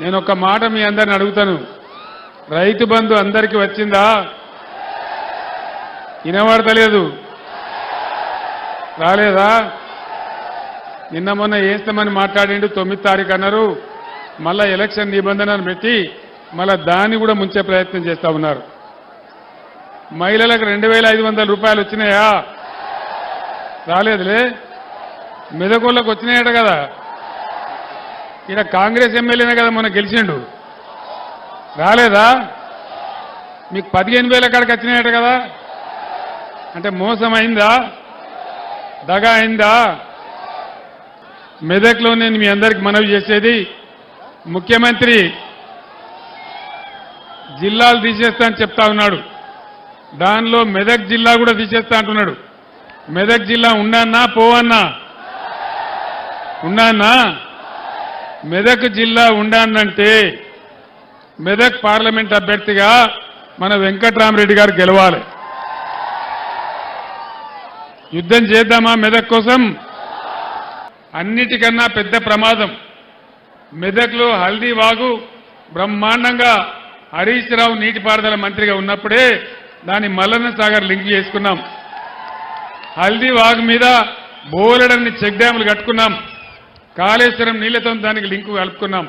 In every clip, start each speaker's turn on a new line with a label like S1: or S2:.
S1: నేను ఒక మాట మీ అందరిని అడుగుతాను. రైతు బంధు అందరికీ వచ్చిందా? వినబడతలేదు. రాలేదా? నిన్న మొన్న వేస్తామని మాట్లాడిండు తొమ్మిది తారీఖు అన్నారు. మళ్ళా ఎలక్షన్ నిబంధనను పెట్టి మళ్ళా దాన్ని కూడా ముంచే ప్రయత్నం చేస్తా ఉన్నారు. మహిళలకు రెండు వేల ఐదు వందల రూపాయలు వచ్చినాయా? రాలేదులే. మెదకొళ్ళకు వచ్చినాయట కదా. ఇక్కడ కాంగ్రెస్ ఎమ్మెల్యేనే కదా మొన్న గెలిచిండు. రాలేదా? మీకు పదిహేను వేల కాడికి వచ్చినాయట కదా? అంటే మోసం అయిందా? దగ అయిందా? మెదక్లో నేను మీ అందరికి మనవి చేసేది ముఖ్యమంత్రి జిల్లాలు తీసేస్తా అని చెప్తా ఉన్నాడు. దానిలో మెదక్ జిల్లా కూడా తీసేస్తా అంటున్నాడు. మెదక్ జిల్లా ఉండన్నా పోవన్నా ఉండన్నా మెదక్ జిల్లా ఉండానంటే మెదక్ పార్లమెంట్ అభ్యర్థిగా మన వెంకట్రామరెడ్డి గారు గెలవాలి. యుద్ధం చేద్దామా మెదక్ కోసం? అన్నిటికన్నా పెద్ద ప్రమాదం. మెదక్లో హల్దీ వాగు బ్రహ్మాండంగా హరీష్ రావు నీటిపారుదల మంత్రిగా ఉన్నప్పుడే దాన్ని మల్లన్న సాగర్ లింక్ చేసుకున్నాం. హల్దీ వాగు మీద బోలెడన్ని చెక్ డ్యాములు కట్టుకున్నాం. కాళేశ్వరం నీళ్ళతో దానికి లింకు కలుపుకున్నాం.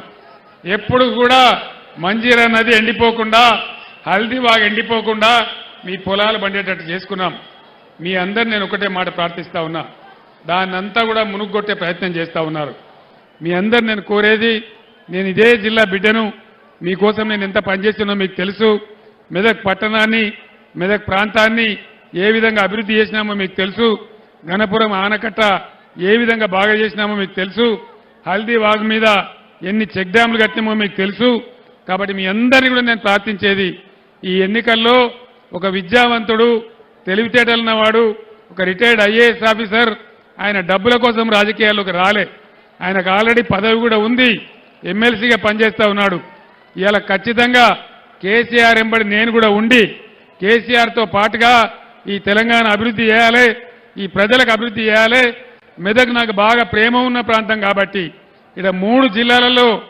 S1: ఎప్పుడు కూడా మంజీరా నది ఎండిపోకుండా హల్దీ వాగు ఎండిపోకుండా మీ పొలాలు పండేటట్టు చేసుకున్నాం. మీ అందరు నేను ఒకటే మాట ప్రార్థిస్తా ఉన్నా. దాన్నంతా కూడా మునుగొట్టే ప్రయత్నం చేస్తా ఉన్నారు. మీ అందరు నేను కోరేది నేను ఇదే జిల్లా బిడ్డను మీకోసం నేను ఎంత పనిచేస్తున్నా మీకు తెలుసు. మెదక్ పట్టణాన్ని మెదక్ ప్రాంతాన్ని ఏ విధంగా అభివృద్ధి చేసినామో మీకు తెలుసు. గణపురం ఆనకట్ట ఏ విధంగా బాగా చేసినామో మీకు తెలుసు. హల్దీ వాగు మీద ఎన్ని చెక్ డ్యాములు కట్టినామో మీకు తెలుసు. కాబట్టి మీ అందరినీ కూడా నేను ప్రార్థించేది ఈ ఎన్నికల్లో ఒక విద్యావంతుడు తెలివితేటలున్నవాడు ఒక రిటైర్డ్ ఐఏఎస్ ఆఫీసర్ ఆయన డబ్బుల కోసం రాజకీయాల్లోకి రాలే. ఆయనకు ఆల్రెడీ పదవి కూడా ఉంది ఎమ్మెల్సీగా పనిచేస్తూ ఉన్నాడు. ఇలా ఖచ్చితంగా కేసీఆర్ ఎంబడి నేను కూడా ఉండి కేసీఆర్తో పాటుగా ఈ తెలంగాణ అభివృద్ధి చేయాలి ఈ ప్రజలకు అభివృద్ధి చేయాలి మెదక్ నాకు బాగా ప్రేమ ఉన్న ప్రాంతం కాబట్టి ఇక్కడ మూడు జిల్లాలలో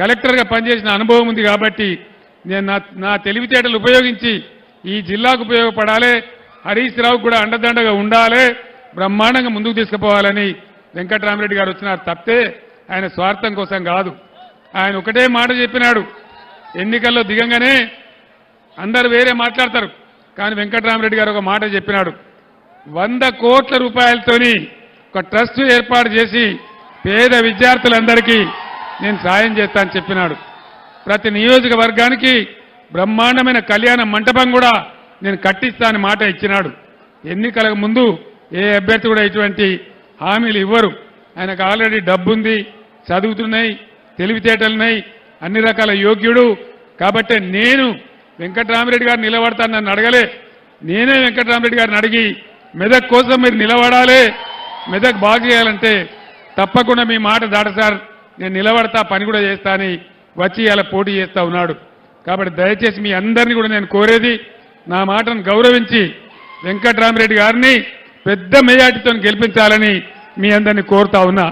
S1: కలెక్టర్గా పనిచేసిన అనుభవం ఉంది కాబట్టి నేను నా నా తెలివితేటలు ఉపయోగించి ఈ జిల్లాకు ఉపయోగపడాలి హరీష్ రావు కూడా అండదండగా ఉండాలి బ్రహ్మాండంగా ముందుకు తీసుకుపోవాలని వెంకటరామరెడ్డి గారు వచ్చినారు. తప్పితే ఆయన స్వార్థం కోసం కాదు. ఆయన ఒకటే మాట చెప్పినాడు. ఎన్నికల్లో దిగంగానే అందరు వేరే మాట్లాడతారు. కానీ వెంకటరామరెడ్డి గారు ఒక మాట చెప్పినాడు. వంద కోట్ల రూపాయలతోని ఒక ట్రస్ట్ ఏర్పాటు చేసి పేద విద్యార్థులందరికీ నేను సాయం చేస్తానని చెప్పినాడు. ప్రతి నియోజకవర్గానికి బ్రహ్మాండమైన కళ్యాణ మంటపం కూడా నేను కట్టిస్తానని మాట ఇచ్చినాడు. ఎన్నికలకు ముందు ఏ అభ్యర్థి కూడా ఇటువంటి హామీలు ఇవ్వరు. ఆయనకు ఆల్రెడీ డబ్బుంది చదువుతున్నాయి తెలివితేటలున్నాయి అన్ని రకాల యోగ్యుడు. కాబట్టి నేను వెంకటరామరెడ్డి గారు నిలబడతాను నన్ను అడగలే. నేనే వెంకటరామరెడ్డి గారిని అడిగి మెదక్ కోసం మీరు నిలబడాలి. మెదక్ బాగు చేయాలంటే తప్పకుండా మీ మాట దాట సార్. నేను నిలబడతా పని కూడా చేస్తా అని వచ్చి ఇలా పోటీ చేస్తా ఉన్నాడు. కాబట్టి దయచేసి మీ అందరినీ కూడా నేను కోరేది నా మాటను గౌరవించి వెంకటరామరెడ్డి గారిని పెద్ద మెజార్టీతో గెలిపించాలని మీ అందరినీ కోరుతా ఉన్నా.